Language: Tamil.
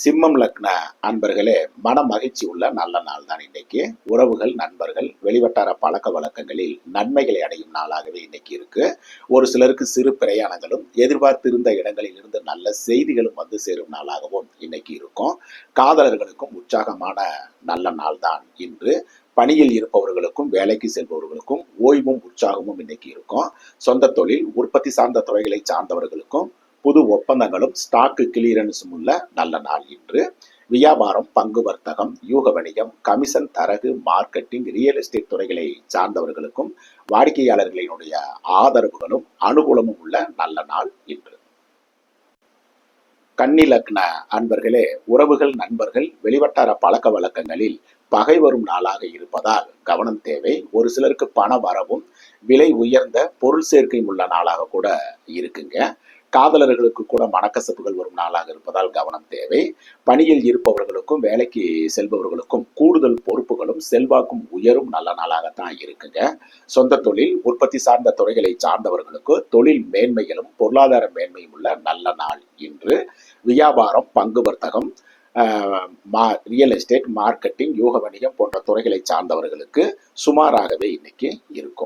சிம்மம் லக்ன அன்பர்களே மன மகிழ்ச்சி உள்ள நல்ல நாள் தான் இன்னைக்கு. உறவுகள் நண்பர்கள் வெளிவட்டார பழக்க வழக்கங்களில் நன்மைகளை அடையும் நாளாகவே இன்னைக்கு இருக்கு. ஒரு சிலருக்கு சிறு பிரயாணங்களும் எதிர்பார்த்திருந்த இடங்களில் இருந்து நல்ல செய்திகளும் வந்து சேரும் நாளாகவும் இன்னைக்கு இருக்கும். காதலர்களுக்கும் உற்சாகமான நல்ல நாள் தான் இன்று. பணியில் இருப்பவர்களுக்கும் வேலைக்கு செல்பவர்களுக்கும் ஓய்வும் உற்சாகமும் இன்னைக்கு இருக்கும். சொந்த தொழில் உற்பத்தி சார்ந்த துறைகளை சார்ந்தவர்களுக்கும் புது ஒப்பந்தங்களும் ஸ்டாக்கு கிளியரன்ஸும் உள்ள நல்ல நாள் இன்று. வியாபாரம் பங்கு வர்த்தகம் யூக வணிகம் கமிஷன் தரகு மார்க்கெட்டிங் ரியல் எஸ்டேட் துறைகளை சார்ந்தவர்களுக்கும் வாடிக்கையாளர்களினுடைய ஆதரவுகளும் அனுகூலமும் உள்ள நல்ல நாள் இன்று. கன்னி லக்ன அன்பர்களே உறவுகள் நண்பர்கள் வெளிவட்டார பழக்க வழக்கங்களில் பகை வரும் நாளாக இருப்பதால் கவனம் தேவை. ஒரு சிலருக்கு பண வரவும் விலை உயர்ந்த பொருள் சேர்க்கையும் உள்ள நாளாக கூட இருக்குங்க. காதலர்களுக்கு கூட மனக்கசப்புகள் வரும் நாளாக இருப்பதால் கவனம் தேவை. பணியில் இருப்பவர்களுக்கும் வேலைக்கு செல்பவர்களுக்கும் கூடுதல் பொறுப்புகளும் செல்வாக்கும் உயரும் நல்ல நாளாகத்தான் இருக்குங்க. சொந்த தொழில் உற்பத்தி சார்ந்த துறைகளை சார்ந்தவர்களுக்கு தொழில் மேன்மைகளும் பொருளாதார மேன்மையும் உள்ள நல்ல நாள் இன்று. வியாபாரம் பங்கு வர்த்தகம் மா ரியல் எஸ்டேட் மார்க்கெட்டிங் யூக வணிகம் போன்ற துறைகளை சார்ந்தவர்களுக்கு சுமாராகவே இன்னைக்கு இருக்கும்.